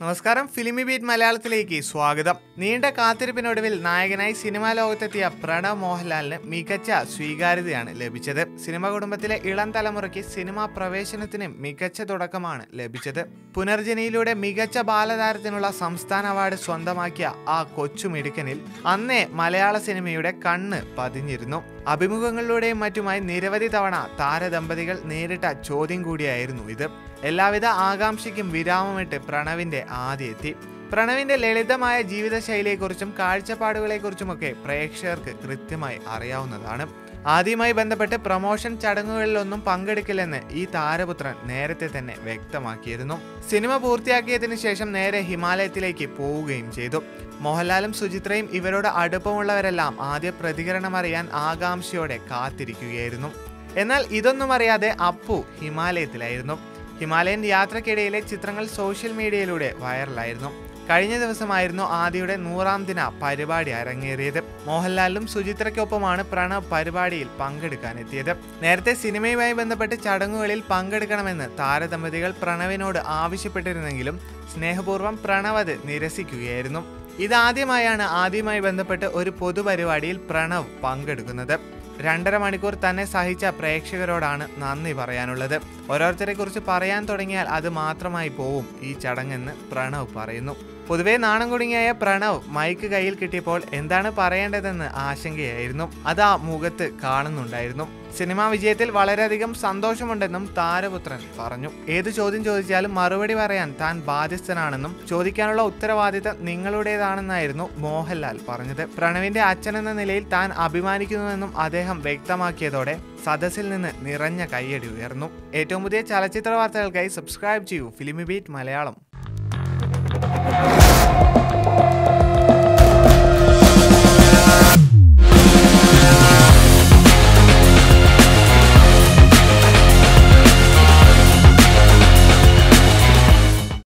നമസ്കാരം. ഫിലിമി ബീറ്റ് മലയാളത്തിലേക്ക് സ്വാഗതം. നീണ്ട കാത്തിരിപ്പിനൊടുവിൽ നായകനായി സിനിമാ ലോകത്തെത്തിയ പ്രണവ് മോഹൻലാലിന് മികച്ച സ്വീകാര്യതയാണ് ലഭിച്ചത്. സിനിമ കുടുംബത്തിലെ ഇളം തലമുറയ്ക്ക് സിനിമാ പ്രവേശനത്തിന് മികച്ച തുടക്കമാണ് ലഭിച്ചത്. പുനർജനിയിലൂടെ മികച്ച ബാലതാരത്തിനുള്ള സംസ്ഥാന അവാർഡ് സ്വന്തമാക്കിയ ആ കൊച്ചുമിടുക്കനിൽ അന്നേ മലയാള സിനിമയുടെ കണ്ണ് പതിഞ്ഞിരുന്നു. അഭിമുഖങ്ങളിലൂടെയും മറ്റുമായി നിരവധി തവണ താരദമ്പതികൾ നേരിട്ട ചോദ്യം കൂടിയായിരുന്നു ഇത്. എല്ലാവിധ ആകാംക്ഷയ്ക്കും വിരാമമിട്ട് പ്രണവിന്റെ ആദ്യ എത്തി. പ്രണവിന്റെ ലളിതമായ ജീവിതശൈലിയെക്കുറിച്ചും കാഴ്ചപ്പാടുകളെക്കുറിച്ചുമൊക്കെ പ്രേക്ഷകർക്ക് കൃത്യമായി അറിയാവുന്നതാണ്. ആദ്യമായി ബന്ധപ്പെട്ട് പ്രമോഷൻ ചടങ്ങുകളിലൊന്നും പങ്കെടുക്കില്ലെന്ന് ഈ താരപുത്രൻ നേരത്തെ തന്നെ വ്യക്തമാക്കിയിരുന്നു. സിനിമ പൂർത്തിയാക്കിയതിനു ശേഷം നേരെ ഹിമാലയത്തിലേക്ക് പോവുകയും ചെയ്തു. മോഹൻലാലും സുചിത്രയും ഇവരോട് അടുപ്പമുള്ളവരെല്ലാം ആദ്യ പ്രതികരണം അറിയാൻ ആകാംക്ഷയോടെ കാത്തിരിക്കുകയായിരുന്നു. എന്നാൽ ഇതൊന്നും അറിയാതെ അപ്പു ഹിമാലയത്തിലായിരുന്നു. ഹിമാലയൻ യാത്രക്കിടയിലെ ചിത്രങ്ങൾ സോഷ്യൽ മീഡിയയിലൂടെ വൈറലായിരുന്നു. കഴിഞ്ഞ ദിവസമായിരുന്നു ആദിയുടെ നൂറാം ദിന പരിപാടി അരങ്ങേറിയത്. മോഹൻലാലിനും സുചിത്രയ്ക്കൊപ്പമാണ് പ്രണവ് പരിപാടിയിൽ പങ്കെടുക്കാനെത്തിയത്. നേരത്തെ സിനിമയുമായി ബന്ധപ്പെട്ട് ചടങ്ങുകളിൽ പങ്കെടുക്കണമെന്ന് താരദമ്പതികൾ പ്രണവിനോട് ആവശ്യപ്പെട്ടിരുന്നെങ്കിലും സ്നേഹപൂർവം പ്രണവ് അത് നിരസിക്കുകയായിരുന്നു. ഇതാദ്യമായാണ് ആദ്യമായി ബന്ധപ്പെട്ട് ഒരു പൊതുപരിപാടിയിൽ പ്രണവ് പങ്കെടുക്കുന്നത്. രണ്ടര മണിക്കൂർ തന്നെ സഹിച്ച പ്രേക്ഷകരോടാണ് നന്ദി പറയാനുള്ളത്. ഓരോരുത്തരെ കുറിച്ച് പറയാൻ തുടങ്ങിയാൽ അത് മാത്രമായി പോവും ഈ ചടങ്ങെന്ന് പ്രണവ് പറയുന്നു. പൊതുവെ നാണം കുടുങ്ങിയായ പ്രണവ് മൈക്ക് കയ്യിൽ കിട്ടിയപ്പോൾ എന്താണ് പറയേണ്ടതെന്ന് ആശങ്കയായിരുന്നു. അത് ആ മുഖത്ത് കാണുന്നുണ്ടായിരുന്നു. സിനിമാ വിജയത്തിൽ വളരെയധികം സന്തോഷമുണ്ടെന്നും താരപുത്രൻ പറഞ്ഞു. ഏത് ചോദ്യം ചോദിച്ചാലും മറുപടി പറയാൻ താൻ ബാധ്യസ്ഥനാണെന്നും ചോദിക്കാനുള്ള ഉത്തരവാദിത്തം നിങ്ങളുടേതാണെന്നായിരുന്നു മോഹൻലാൽ പറഞ്ഞത്. പ്രണവിന്റെ അച്ഛനെന്ന നിലയിൽ താൻ അഭിമാനിക്കുന്നുവെന്നും അദ്ദേഹം വ്യക്തമാക്കിയതോടെ സദസ്സിൽ നിന്ന് നിറഞ്ഞ കൈയടി ഉയർന്നു. ഏറ്റവും പുതിയ ചലച്ചിത്ര വാർത്തകൾക്കായി സബ്സ്ക്രൈബ് ചെയ്യൂ. Filmibeat Malayalam.